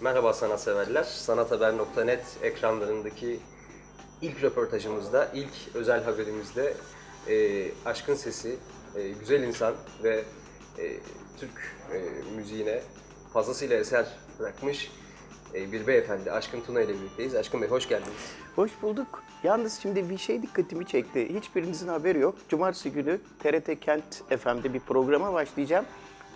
Merhaba sanatseverler. Sanathaber.net ekranlarındaki ilk röportajımızda, ilk özel haberimizde e, Aşkın Sesi, e, güzel insan ve e, Türk e, müziğine fazlasıyla eser bırakmış e, bir beyefendi Aşkın Tuna ile birlikteyiz. Aşkın Bey hoş geldiniz. Hoş bulduk. Yalnız şimdi bir şey dikkatimi çekti. Hiçbirinizin haberi yok. Cumartesi günü TRT Kent FM'de bir programa başlayacağım.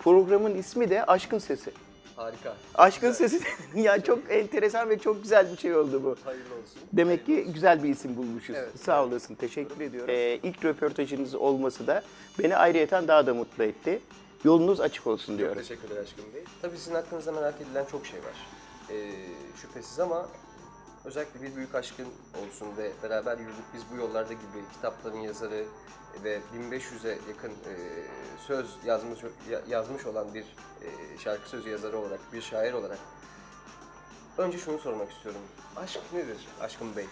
Programın ismi de Aşkın Sesi. Harika. Aşkın Sesi ya çok enteresan ve çok güzel bir şey oldu bu. Hayırlı olsun. Demek ki güzel bir isim bulmuşuz. Evet. Sağ olasın. Teşekkür ediyorum. Ee, ilk röportajınız olması da beni ayrıyeten daha da mutlu etti. Yolunuz açık olsun Çok diyorum. teşekkürler Aşkın Bey. Tabii sizin hakkınızda merak edilen çok şey var. Ee, şüphesiz ama özellikle bir büyük aşkın olsun ve beraber yürüdük biz bu yollarda gibi kitapların yazarı ve 1500'e yakın e, söz yazmış ya- yazmış olan bir e, şarkı sözü yazarı olarak, bir şair olarak önce şunu sormak istiyorum. Aşk nedir Aşkın Bey?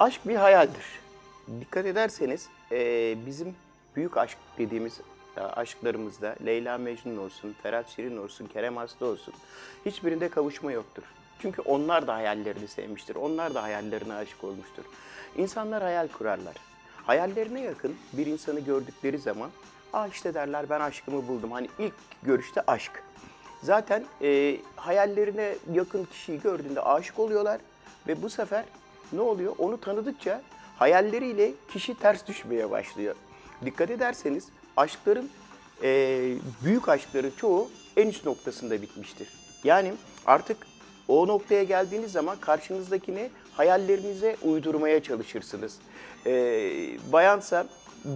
Aşk bir hayaldir. Dikkat ederseniz eee, bizim büyük aşk dediğimiz e, aşklarımızda Leyla Mecnun olsun, Ferhat Şirin olsun, Kerem Aslı olsun hiçbirinde kavuşma yoktur. Çünkü onlar da hayallerini sevmiştir. Onlar da hayallerine aşık olmuştur. İnsanlar hayal kurarlar. Hayallerine yakın bir insanı gördükleri zaman Aa işte derler ben aşkımı buldum. Hani ilk görüşte aşk. Zaten e, hayallerine yakın kişiyi gördüğünde aşık oluyorlar ve bu sefer ne oluyor? Onu tanıdıkça hayalleriyle kişi ters düşmeye başlıyor. Dikkat ederseniz aşkların, e, büyük aşkların çoğu en üst noktasında bitmiştir. Yani artık o noktaya geldiğiniz zaman karşınızdakini hayallerinize uydurmaya çalışırsınız. E, bayansa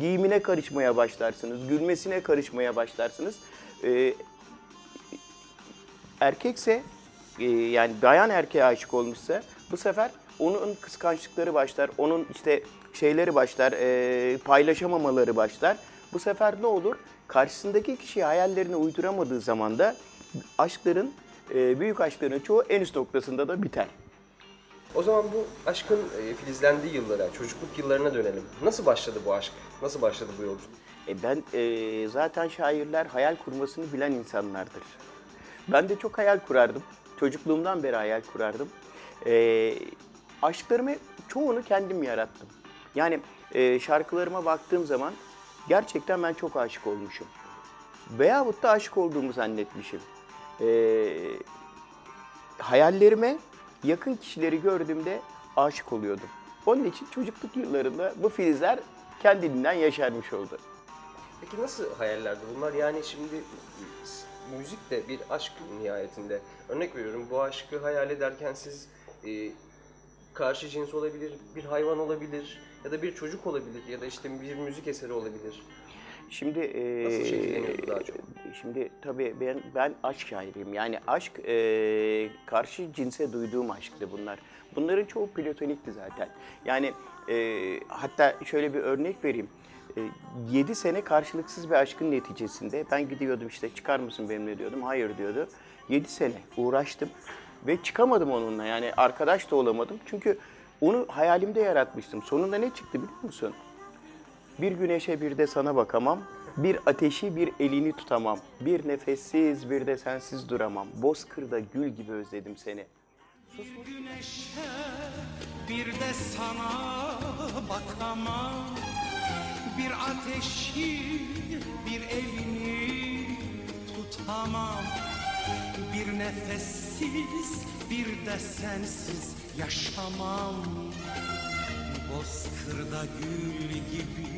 giyimine karışmaya başlarsınız, gülmesine karışmaya başlarsınız. E, erkekse e, yani bayan erkeğe aşık olmuşsa bu sefer onun kıskançlıkları başlar, onun işte şeyleri başlar, e, paylaşamamaları başlar. Bu sefer ne olur? Karşısındaki kişi hayallerini uyduramadığı zaman da aşkların, e, büyük aşkların çoğu en üst noktasında da biter. O zaman bu aşkın e, filizlendiği yıllara, çocukluk yıllarına dönelim. Nasıl başladı bu aşk? Nasıl başladı bu yolculuk? E ben e, zaten şairler hayal kurmasını bilen insanlardır. Ben de çok hayal kurardım. Çocukluğumdan beri hayal kurardım. E, aşklarımı çoğunu kendim yarattım. Yani e, şarkılarıma baktığım zaman gerçekten ben çok aşık olmuşum. Veyahut da aşık olduğumu zannetmişim. E, hayallerime yakın kişileri gördüğümde aşık oluyordum. Onun için çocukluk yıllarında bu filizler kendiliğinden yaşarmış oldu. Peki nasıl hayallerdi bunlar? Yani şimdi müzik de bir aşk nihayetinde. Örnek veriyorum bu aşkı hayal ederken siz e, karşı cins olabilir, bir hayvan olabilir ya da bir çocuk olabilir ya da işte bir müzik eseri olabilir. Şimdi e, Nasıl şekilleniyordu daha çok? Şimdi tabii ben ben aşk şairiyim. Yani aşk e, karşı cinse duyduğum aşktı bunlar. Bunların çoğu platonikti zaten. Yani e, hatta şöyle bir örnek vereyim. 7 sene karşılıksız bir aşkın neticesinde ben gidiyordum işte çıkar mısın benimle diyordum. Hayır diyordu. 7 sene uğraştım ve çıkamadım onunla. Yani arkadaş da olamadım. Çünkü onu hayalimde yaratmıştım. Sonunda ne çıktı biliyor musun? Bir güneşe bir de sana bakamam. Bir ateşi bir elini tutamam. Bir nefessiz bir de sensiz duramam. Bozkırda gül gibi özledim seni. Güneşe bir de sana bakamam Bir ateşi bir elini tutamam Bir nefessiz bir de sensiz yaşamam Bozkırda gül gibi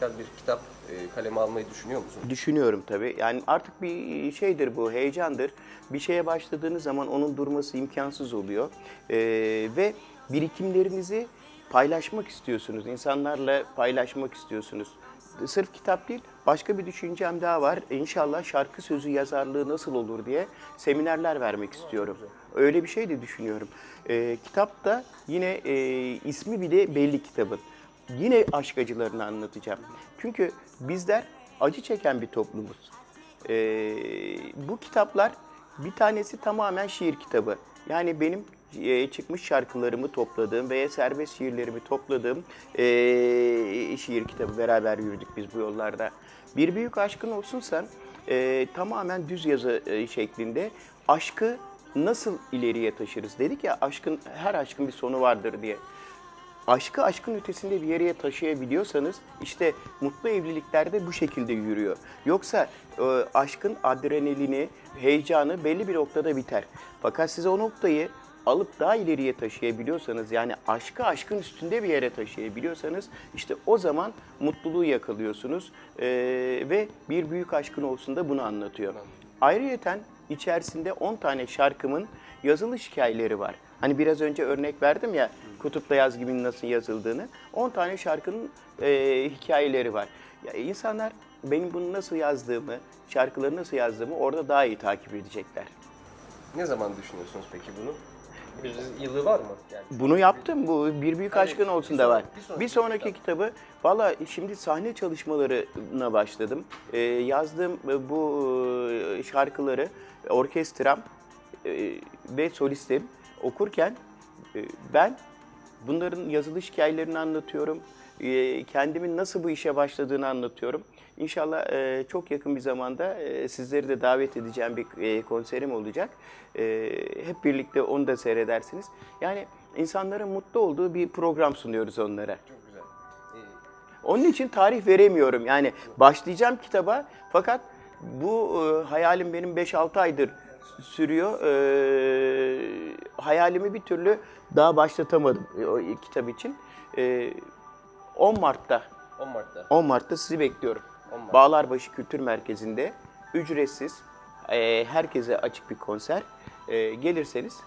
Tekrar bir kitap e, kaleme almayı düşünüyor musunuz? Düşünüyorum tabii. Yani artık bir şeydir bu, heyecandır. Bir şeye başladığınız zaman onun durması imkansız oluyor. Ee, ve birikimlerinizi paylaşmak istiyorsunuz. İnsanlarla paylaşmak istiyorsunuz. Sırf kitap değil, başka bir düşüncem daha var. İnşallah şarkı sözü yazarlığı nasıl olur diye seminerler vermek istiyorum. Öyle bir şey de düşünüyorum. Ee, kitap da yine e, ismi bile belli kitabın. Yine aşk acılarını anlatacağım. Çünkü bizler acı çeken bir toplumuz. Ee, bu kitaplar bir tanesi tamamen şiir kitabı. Yani benim e, çıkmış şarkılarımı topladığım veya serbest şiirlerimi topladığım e, şiir kitabı beraber yürüdük biz bu yollarda. Bir büyük aşkın olsun sen e, tamamen düz yazı e, şeklinde aşkı nasıl ileriye taşırız dedik ya aşkın her aşkın bir sonu vardır diye aşkı aşkın ötesinde bir yere taşıyabiliyorsanız işte mutlu evliliklerde bu şekilde yürüyor. Yoksa e, aşkın adrenalini, heyecanı belli bir noktada biter. Fakat siz o noktayı alıp daha ileriye taşıyabiliyorsanız yani aşkı aşkın üstünde bir yere taşıyabiliyorsanız işte o zaman mutluluğu yakalıyorsunuz E, ve bir büyük aşkın olsun da bunu anlatıyor. Ayrıyeten içerisinde 10 tane şarkımın yazılış hikayeleri var. Hani biraz önce örnek verdim ya Kutupta Yaz gibi nasıl yazıldığını. 10 tane şarkının e, hikayeleri var. Ya insanlar benim bunu nasıl yazdığımı, şarkıları nasıl yazdığımı orada daha iyi takip edecekler. Ne zaman düşünüyorsunuz peki bunu? Bir yılı var mı? Yani Bunu yaptım. Bu Bir Büyük Hani Aşkın olsun bir da var. sonraki- bir Bir sonraki sonraki kitabı, valla şimdi sahne çalışmalarına başladım. Ee, yazdığım e, bu e, şarkıları orkestram e, ve solistim okurken e, ben bunların yazılış hikayelerini anlatıyorum. E, kendimin nasıl bu işe başladığını anlatıyorum. İnşallah e, çok yakın bir zamanda e, sizleri de davet edeceğim bir e, konserim olacak. Hep birlikte onu da seyredersiniz. Yani insanların mutlu olduğu bir program sunuyoruz onlara. çok güzel. Ee, Onun için tarih veremiyorum. Yani başlayacağım kitaba fakat bu hayalim benim 5-6 aydır sürüyor. E, hayalimi bir türlü daha başlatamadım e, o kitap için. E, 10 Mart'ta 10 Mart'ta. 10 Mart'ta sizi bekliyorum. 10 Mart. Bağlarbaşı Kültür Merkezi'nde ücretsiz, e, herkese açık bir konser. E, gelirseniz,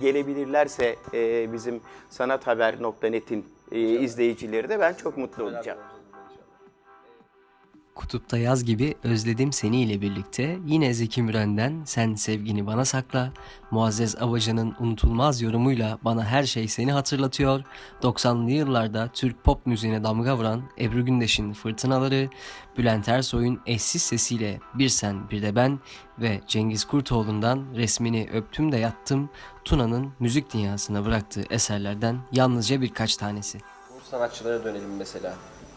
gelebilirlerse e, bizim sanathaber.net'in e, izleyicileri de ben çok mutlu olacağım. Kutupta yaz gibi özledim seni ile birlikte yine Zeki Müren'den Sen sevgini bana sakla, Muazzez Abacan'ın unutulmaz yorumuyla bana her şey seni hatırlatıyor, 90'lı yıllarda Türk pop müziğine damga vuran Ebru Gündeş'in Fırtınaları, Bülent Ersoy'un eşsiz sesiyle Bir Sen Bir de Ben ve Cengiz Kurtoğlu'ndan Resmini Öptüm de Yattım, Tuna'nın müzik dünyasına bıraktığı eserlerden yalnızca birkaç tanesi. Bu sanatçılara dönelim mesela.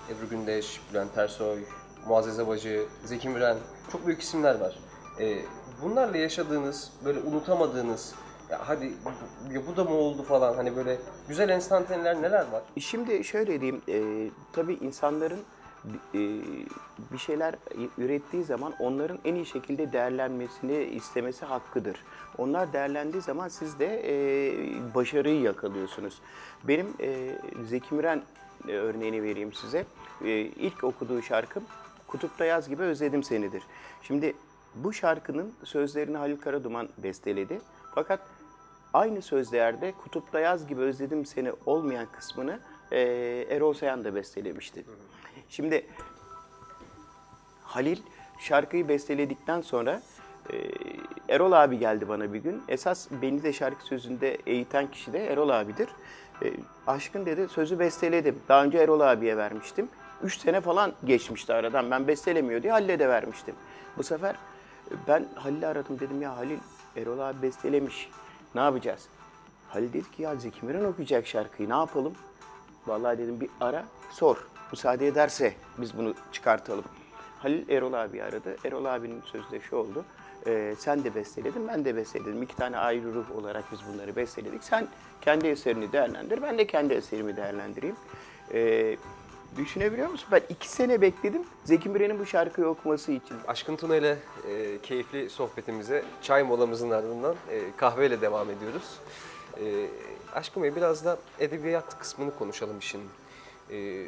Ebru Gündeş, Bülent Ersoy, Muazzez Abacı, Zeki Müren. Çok büyük isimler var. Ee, bunlarla yaşadığınız, böyle unutamadığınız, ya hadi ya bu da mı oldu falan hani böyle güzel enstantaneler neler var? Şimdi şöyle diyeyim, e, tabii insanların e, bir şeyler ürettiği zaman onların en iyi şekilde değerlenmesini istemesi hakkıdır. Onlar değerlendiği zaman siz de e, başarıyı yakalıyorsunuz. Benim e, Zeki Müren e, örneğini vereyim size. E, ilk okuduğu şarkım Kutupta Yaz gibi Özledim Seni'dir. Şimdi bu şarkının sözlerini Halil Karaduman besteledi. Fakat Aynı sözlerde Kutupta Yaz gibi özledim seni olmayan kısmını e, Erol Sayan da bestelemişti. Şimdi Halil şarkıyı besteledikten sonra e, Erol abi geldi bana bir gün. Esas beni de şarkı sözünde eğiten kişi de Erol abidir. E, aşkın dedi sözü besteledim. Daha önce Erol abiye vermiştim. Üç sene falan geçmişti aradan. Ben bestelemiyor diye Halil'e de vermiştim. Bu sefer e, ben Halil'i aradım dedim ya Halil Erol abi bestelemiş. Ne yapacağız? Halil dedi ki ya Zeki Müren okuyacak şarkıyı ne yapalım? Vallahi dedim bir ara sor. Müsaade ederse biz bunu çıkartalım. Halil Erol abi aradı. Erol abinin sözü de şu oldu. "Ee, sen de besteledin, ben de besteledim. İki tane ayrı ruh olarak biz bunları besteledik. Sen kendi eserini değerlendir, ben de kendi eserimi değerlendireyim. Ee, düşünebiliyor musun? Ben iki sene bekledim Zeki Müren'in bu şarkıyı okuması için. Aşkın Tuna ile e, keyifli sohbetimize çay molamızın ardından e, kahveyle devam ediyoruz. E, Aşkın Bey biraz da edebiyat kısmını konuşalım işin. E,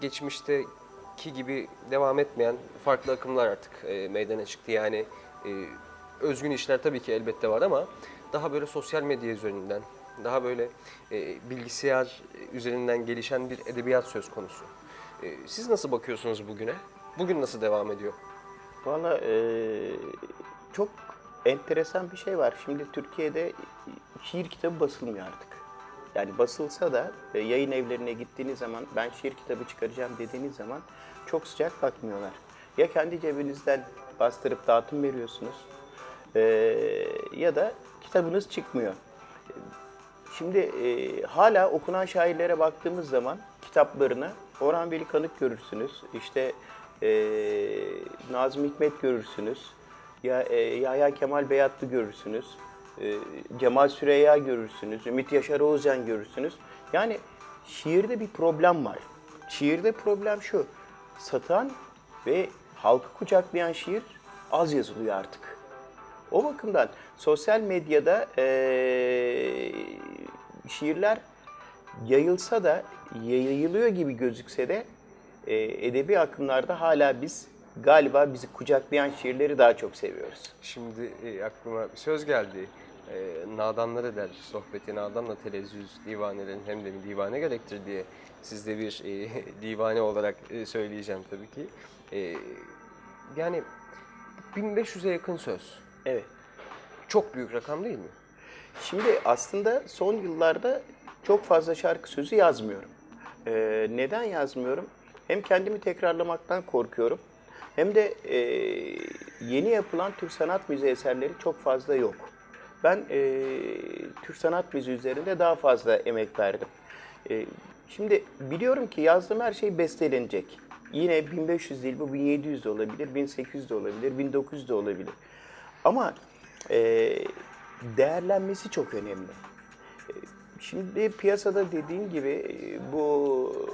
geçmişteki gibi devam etmeyen farklı akımlar artık e, meydana çıktı. Yani e, özgün işler tabii ki elbette var ama daha böyle sosyal medya üzerinden, daha böyle e, bilgisayar üzerinden gelişen bir edebiyat söz konusu. E, siz nasıl bakıyorsunuz bugüne? Bugün nasıl devam ediyor? Valla eee, çok enteresan bir şey var. Şimdi Türkiye'de şiir kitabı basılmıyor artık. Yani basılsa da e, yayın evlerine gittiğiniz zaman ben şiir kitabı çıkaracağım dediğiniz zaman çok sıcak bakmıyorlar. Ya kendi cebinizden bastırıp dağıtım veriyorsunuz eee, ya da kitabınız çıkmıyor. Şimdi e, hala okunan şairlere baktığımız zaman kitaplarına Orhan Veli Kanık görürsünüz. İşte e, Nazım Hikmet görürsünüz. Ya, e, Yahya Kemal Beyatlı görürsünüz. E, Cemal Süreyya görürsünüz. Ümit Yaşar Oğuzcan görürsünüz. Yani şiirde bir problem var. Şiirde problem şu. Satan ve halkı kucaklayan şiir az yazılıyor artık. O bakımdan sosyal medyada eee, şiirler yayılsa da, yayılıyor gibi gözükse de eee, edebi akımlarda hala biz galiba bizi kucaklayan şiirleri daha çok seviyoruz. Şimdi e, aklıma bir söz geldi. E, nadanları der, sohbeti nadanla telezzüz divanelerin hem de bir divane gerektir diye. Siz de bir e, divane olarak e, söyleyeceğim tabii ki. E, yani 1500'e yakın söz. Evet. Çok büyük rakam değil mi? Şimdi aslında son yıllarda çok fazla şarkı sözü yazmıyorum. Ee, neden yazmıyorum? Hem kendimi tekrarlamaktan korkuyorum. Hem de e, yeni yapılan Türk sanat müziği eserleri çok fazla yok. Ben e, Türk sanat müziği üzerinde daha fazla emek verdim. E, şimdi biliyorum ki yazdığım her şey bestelenecek. Yine 1500 değil bu 1700 de olabilir, 1800 de olabilir, 1900 de olabilir. Ama e, değerlenmesi çok önemli. E, Şimdi piyasada dediğin gibi e, bu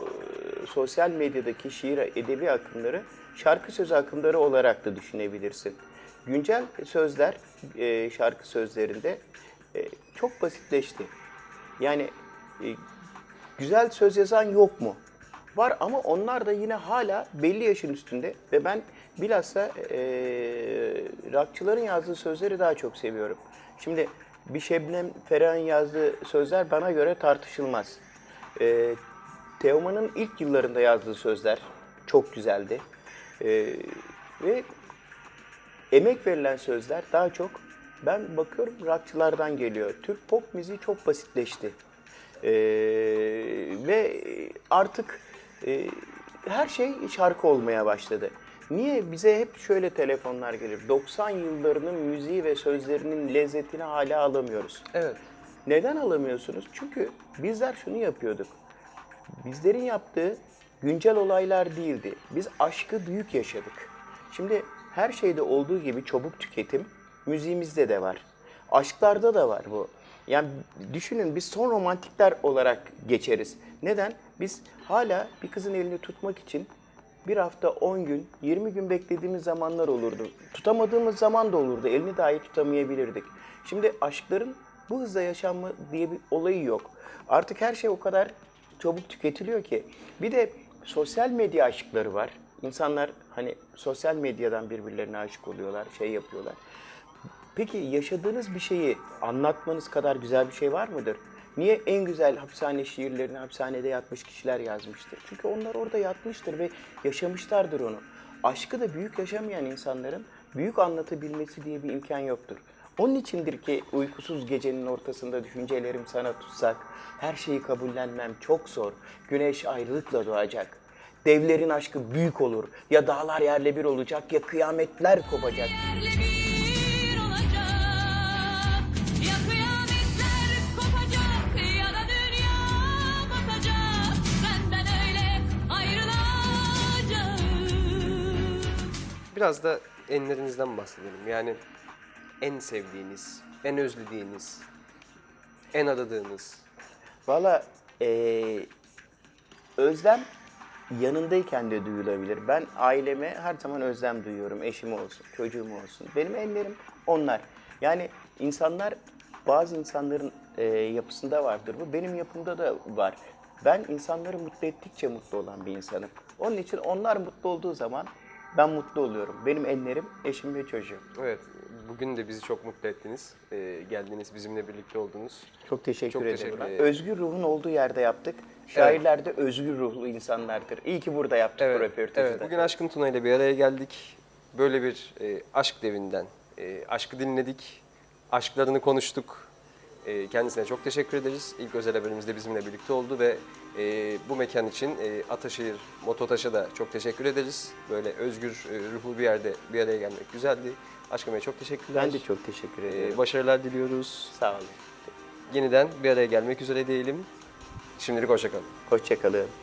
e, sosyal medyadaki şiir edebi akımları şarkı söz akımları olarak da düşünebilirsin. Güncel sözler e, şarkı sözlerinde çok basitleşti. Yani güzel söz yazan yok mu? Var ama onlar da yine hala belli yaşın üstünde ve ben bilhassa e, rockçıların yazdığı sözleri daha çok seviyorum. Şimdi bir Şebnem Ferah'ın yazdığı sözler bana göre tartışılmaz. E, Teoman'ın ilk yıllarında yazdığı sözler çok güzeldi. E, ve emek verilen sözler daha çok ben bakıyorum rockçılardan geliyor. Türk pop müziği çok basitleşti. Ee, ve artık e, her şey şarkı olmaya başladı. Niye bize hep şöyle telefonlar gelir? 90 yıllarının müziği ve sözlerinin lezzetini hala alamıyoruz. Evet. Neden alamıyorsunuz? Çünkü bizler şunu yapıyorduk. Bizlerin yaptığı güncel olaylar değildi. Biz aşkı büyük yaşadık. Şimdi her şeyde olduğu gibi çabuk tüketim müziğimizde de var. Aşklarda da var bu. Yani düşünün biz son romantikler olarak geçeriz. Neden? Biz hala bir kızın elini tutmak için bir hafta 10 gün, 20 gün beklediğimiz zamanlar olurdu. Tutamadığımız zaman da olurdu. Elini dahi tutamayabilirdik. Şimdi aşkların bu hızla yaşanma diye bir olayı yok. Artık her şey o kadar çabuk tüketiliyor ki. Bir de sosyal medya aşıkları var. İnsanlar hani sosyal medyadan birbirlerine aşık oluyorlar, şey yapıyorlar. Peki yaşadığınız bir şeyi anlatmanız kadar güzel bir şey var mıdır? Niye en güzel hapishane şiirlerini hapishanede yatmış kişiler yazmıştır? Çünkü onlar orada yatmıştır ve yaşamışlardır onu. Aşkı da büyük yaşamayan insanların büyük anlatabilmesi diye bir imkan yoktur. Onun içindir ki uykusuz gecenin ortasında düşüncelerim sana tutsak, her şeyi kabullenmem çok zor, güneş ayrılıkla doğacak. Devlerin aşkı büyük olur, ya dağlar yerle bir olacak ya kıyametler kopacak. bir Biraz da enlerinizden bahsedelim. Yani en sevdiğiniz, en özlediğiniz, en aradığınız. Valla eee, özlem yanındayken de duyulabilir. Ben aileme her zaman özlem duyuyorum. Eşim olsun, çocuğum olsun. Benim ellerim onlar. Yani insanlar, bazı insanların eee, yapısında vardır bu. Benim yapımda da var. Ben insanları mutlu ettikçe mutlu olan bir insanım. Onun için onlar mutlu olduğu zaman ben mutlu oluyorum. Benim ellerim eşim ve çocuğum. Evet, bugün de bizi çok mutlu ettiniz. Ee, geldiniz, bizimle birlikte oldunuz. Çok teşekkür Çok ederim. teşekkür ederim. Özgür ruhun olduğu yerde yaptık. Şairler de özgür ruhlu insanlardır. İyi ki burada yaptık bu Evet, röportajı evet. Bugün Aşkın Tuna ile bir araya geldik. Böyle bir e, aşk devinden e, aşkı dinledik. Aşklarını konuştuk. E, kendisine çok teşekkür ederiz. İlk özel haberimizde bizimle birlikte oldu ve e, bu mekan için e, Ataşehir Mototaş'a da çok teşekkür ederiz. Böyle özgür e, ruhlu bir yerde bir araya gelmek güzeldi. Aşkım çok teşekkürler. Ben de çok teşekkür ederim. E, başarılar diliyoruz. Sağ olun. yeniden bir araya gelmek üzere diyelim. Şimdilik hoşçakalın. Hoşçakalın.